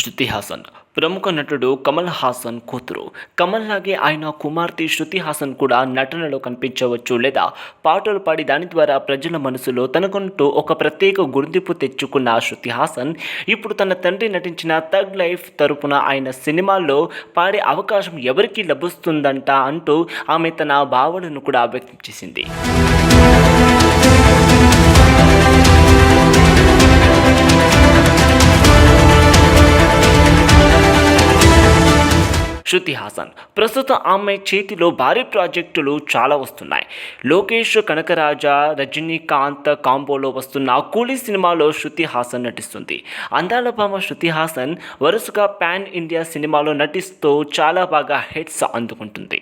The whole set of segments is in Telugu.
శృతి హాసన్. ప్రముఖ నటుడు కమల్ హాసన్ కూతురు. కమల్ లాగే ఆయన కుమార్తె శృతి హాసన్ కూడా నటనలో కనిపించవచ్చు లేదా పాటలు పాడి దాని ద్వారా ప్రజల మనసులో తనకుంటూ ఒక ప్రత్యేక గుర్తింపు తెచ్చుకున్న శృతి హాసన్ ఇప్పుడు తన తండ్రి నటించిన థగ్ లైఫ్ తరపున ఆయన సినిమాల్లో పాడే అవకాశం ఎవరికి లభిస్తుందంట అంటూ ఆమె తన భావనను కూడా వ్యక్తం చేసింది. శృతి హాసన్. ప్రస్తుతం ఆమె చేతిలో భారీ ప్రాజెక్టులు చాలా వస్తున్నాయి. లోకేష్ కనకరాజ రజనీకాంత్ కాంబోలో వస్తున్న కూలీ సినిమాలో శృతి హాసన్ నటిస్తుంది. అందాల భామ శృతి హాసన్ వరుసగా పాన్ ఇండియా సినిమాలో నటిస్తూ చాలా బాగా హిట్స్ అందుకుంటుంది.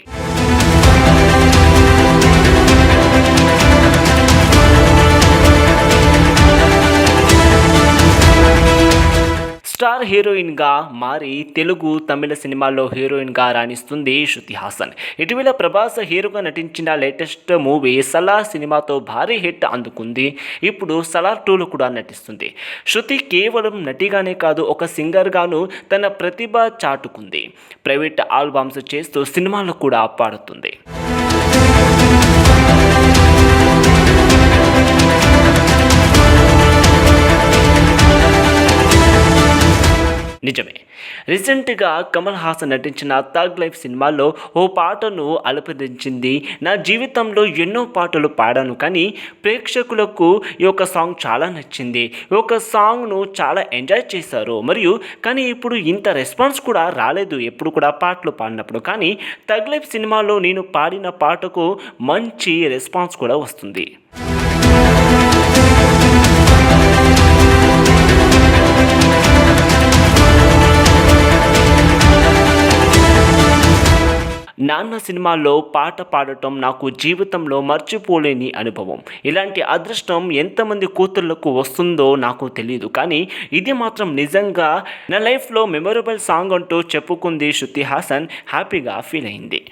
స్టార్ హీరోయిన్గా మారి తెలుగు తమిళ సినిమాల్లో హీరోయిన్గా రాణిస్తుంది శృతి హాసన్. ఇటీవల ప్రభాస్ హీరోగా నటించిన లేటెస్ట్ మూవీ సలార్ సినిమాతో భారీ హిట్ అందుకుంది. ఇప్పుడు సలార్ టూలో కూడా నటిస్తుంది. శృతి కేవలం నటిగానే కాదు ఒక సింగర్గాను తన ప్రతిభ చాటుకుంది. ప్రైవేట్ ఆల్బమ్స్ చేస్తూ సినిమాల్లో కూడా పాడుతుంది. నిజమే. రీసెంట్గా కమల్ హాసన్ నటించిన థగ్ లైఫ్ సినిమాలో ఓ పాటను అలపదించింది నా జీవితంలో ఎన్నో పాటలు పాడాను కానీ ప్రేక్షకులకు ఈ యొక్క సాంగ్ చాలా నచ్చింది. ఈ యొక్క సాంగ్ను చాలా ఎంజాయ్ చేశారు. మరియు కానీ ఇప్పుడు ఇంత రెస్పాన్స్ కూడా రాలేదు ఎప్పుడు కూడా పాటలు పాడినప్పుడు. కానీ థగ్ లైఫ్ సినిమాలో నేను పాడిన పాటకు మంచి రెస్పాన్స్ కూడా వస్తుంది. నాన్న సినిమాలో పాట పాడటం నాకు జీవితంలో మర్చిపోలేని అనుభవం. ఇలాంటి అదృష్టం ఎంతమంది కూతుర్లకు వస్తుందో నాకు తెలియదు కానీ ఇది మాత్రం నిజంగా నా లైఫ్లో మెమొరబుల్ సాంగ్ అంటూ చెప్పుకుంది శృతి హాసన్. హ్యాపీగా ఫీల్ అయింది.